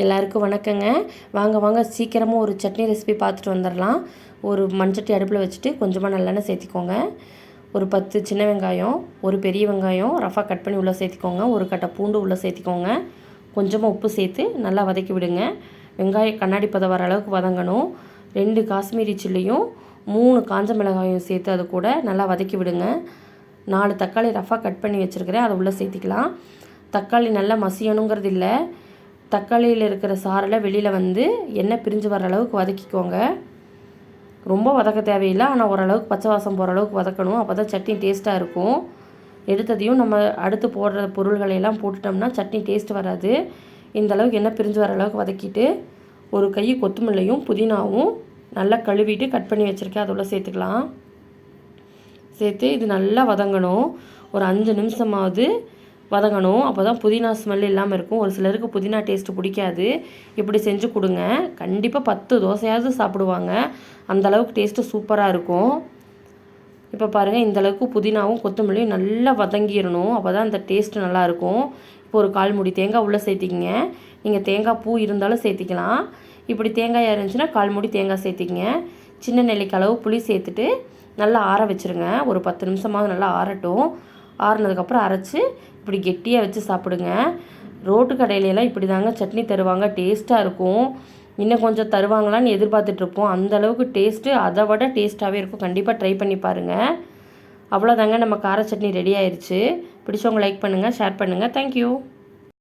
எல்லாருக்கும் வணக்கங்க. வாங்க வாங்க சீக்கிரமாக ஒரு சட்னி ரெசிபி பார்த்துட்டு வந்துடலாம் ஒரு மண்சட்டி அடுப்பில் வச்சுட்டு கொஞ்சமாக நல்லெண்ணெய் சேர்த்திக்கோங்க. ஒரு பத்து சின்ன வெங்காயம் ஒரு பெரிய வெங்காயம் ரஃபாக கட் பண்ணி உள்ளே சேர்த்திக்கோங்க. ஒரு கட்டை பூண்டு உள்ளே சேர்த்திக்கோங்க. கொஞ்சமாக உப்பு சேர்த்து நல்லா வதக்கி விடுங்க. வெங்காயம் கண்ணாடி பதம் வர அளவுக்கு வதங்கணும். ரெண்டு காஷ்மீரி சில்லியும் மூணு காஞ்ச மிளகாயும் சேர்த்து அது கூட நல்லா வதக்கி விடுங்க. நாலு தக்காளி ரஃபாக கட் பண்ணி வச்சுருக்கிறேன். அதை உள்ளே சேர்த்திக்கலாம். தக்காளி நல்லா மசியணுங்கிறது இல்லை தக்காளியில் இருக்கிற சாரில் வெளியில் வந்து எண்ணெய் பிரிஞ்சு வர அளவுக்கு வதக்கிக்கோங்க. ரொம்ப வதக்க தேவையில்லை. ஆனால் ஓரளவுக்கு பச்சை வாசம் போகிற அளவுக்கு வதக்கணும். அப்போ தான் சட்னி டேஸ்ட்டாக இருக்கும். எடுத்ததையும் நம்ம அடுத்து போடுற பொருள்களையெல்லாம் போட்டுட்டோம்னா சட்னி டேஸ்ட் வராது. இந்த அளவுக்கு எண்ணெய் பிரிஞ்சு வர அளவுக்கு வதக்கிட்டு ஒரு கை கொத்தமல்லியும் புதினாவும் நல்லா கழுவிட்டு கட் பண்ணி வச்சுருக்கேன். அதோட சேர்த்துக்கலாம். சேர்த்து இது நல்லா வதங்கணும். ஒரு அஞ்சு நிமிஷமாவது வதங்கணும். அப்போ தான் புதினா ஸ்மெல் இல்லாமல் இருக்கும். ஒரு சிலருக்கு புதினா டேஸ்ட்டு பிடிக்காது. இப்படி செஞ்சு கொடுங்க. கண்டிப்பாக பத்து தோசையாவது சாப்பிடுவாங்க. அந்தளவுக்கு டேஸ்ட்டு சூப்பராக இருக்கும். இப்போ பாருங்கள் இந்தளவுக்கு புதினாவும் கொத்தமல்லியும் நல்லா வதங்கிடணும். அப்போ தான் அந்த டேஸ்ட்டு நல்லாயிருக்கும் இப்போ ஒரு கால் முடி தேங்காய் உள்ளே சேர்த்திக்கிங்க. நீங்கள் தேங்காய் பூ இருந்தாலும் சேர்த்திக்கலாம். இப்படி தேங்காய் இருந்துச்சுன்னா கால் முடி தேங்காய் சேர்த்திக்கிங்க. சின்ன நெல்லிக்கு அளவு புளி சேர்த்துட்டு நல்லா ஆற வச்சுருங்க. ஒரு பத்து நிமிஷமாவது நல்லா ஆறட்டும். ஆறுனதுக்கப்புறம் அரைச்சி இப்படி கெட்டியாக வச்சு சாப்பிடுங்க. ரோட்டு கடையிலலாம் இப்படி தாங்க சட்னி தருவாங்க. டேஸ்ட்டாக இருக்கும். இன்னும் கொஞ்சம் தருவாங்களான்னு எதிர்பார்த்துட்ருப்போம். அந்தளவுக்கு டேஸ்ட்டு. அதை விட டேஸ்ட்டாகவே இருக்கும். கண்டிப்பாக ட்ரை பண்ணி பாருங்கள் அவ்வளோதாங்க நம்ம கார சட்னி ரெடி ஆயிடுச்சு பிடிச்சவங்க லைக் பண்ணுங்கள் ஷேர் பண்ணுங்கள் தேங்க்யூ